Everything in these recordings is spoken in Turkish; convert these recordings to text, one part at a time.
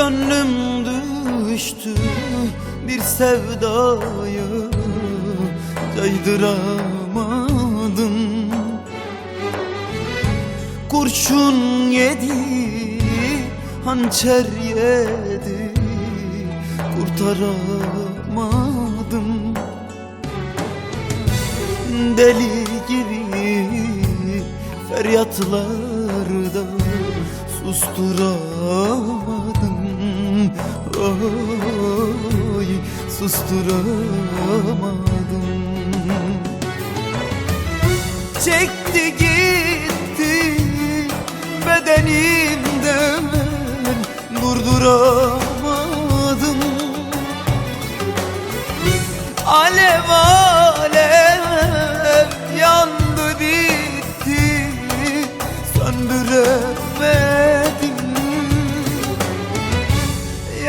Gönlüm düştü bir sevdaya Caydıramadım Kurşun yedi, hançer yedi Kurtaramadım. Deli gibi feryatlarda susturamadım Oy susturamadım. Çekti gitti bedenimden durduramadım. Alev alev yandı bitti söndüremedim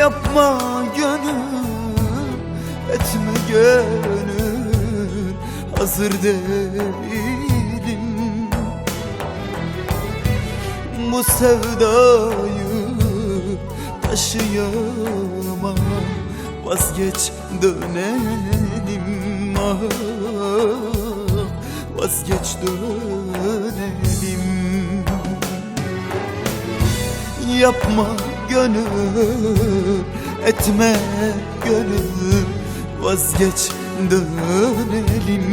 Yapma gönül etme gönül hazır değilim. Bu sevdayı taşıyamam Vazgeç dönelim. Ah Vazgeç dönelim. Yapma gönül etme gönül Vazgeç dönelim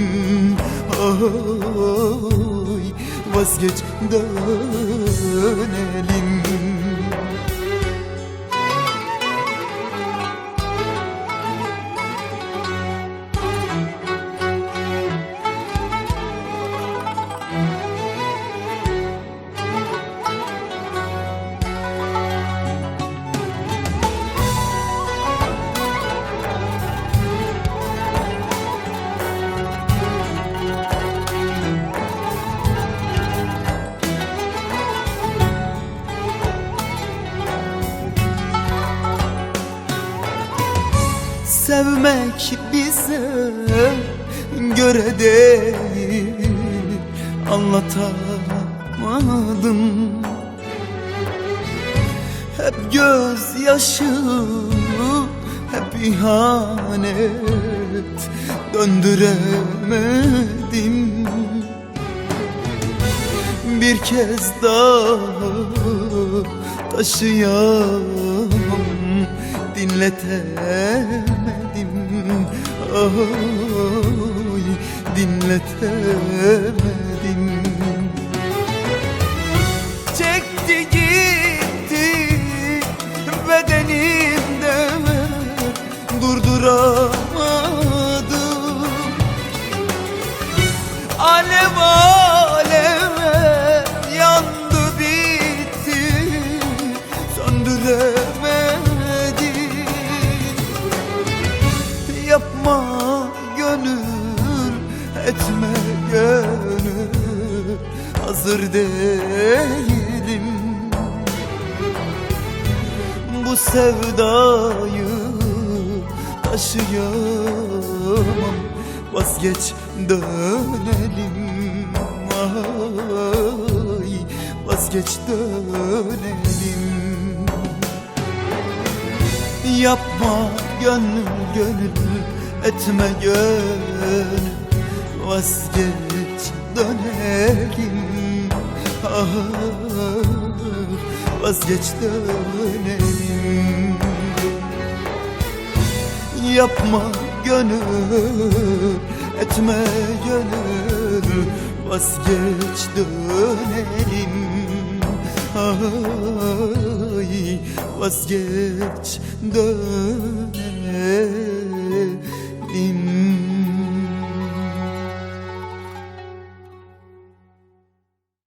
Ay, Vazgeç dönelim Sevmek bize göre değil. Anlatamadım. Hep gözyaşı, hep ihanet Döndüremedim. Bir kez daha taşıyamam dinletemedim. Ay dinletemedim etme gönül Hazır değilim. Bu sevdayı taşıyamam Vazgeç dönelim. Ay, Vazgeç dönelim. Yapma gönül gönül etme gönül Vazgeç dönelim. Ah, Vazgeç dönelim. Yapma gönül etme gönül Vazgeç dönelim. Ay, vazgeç dönelim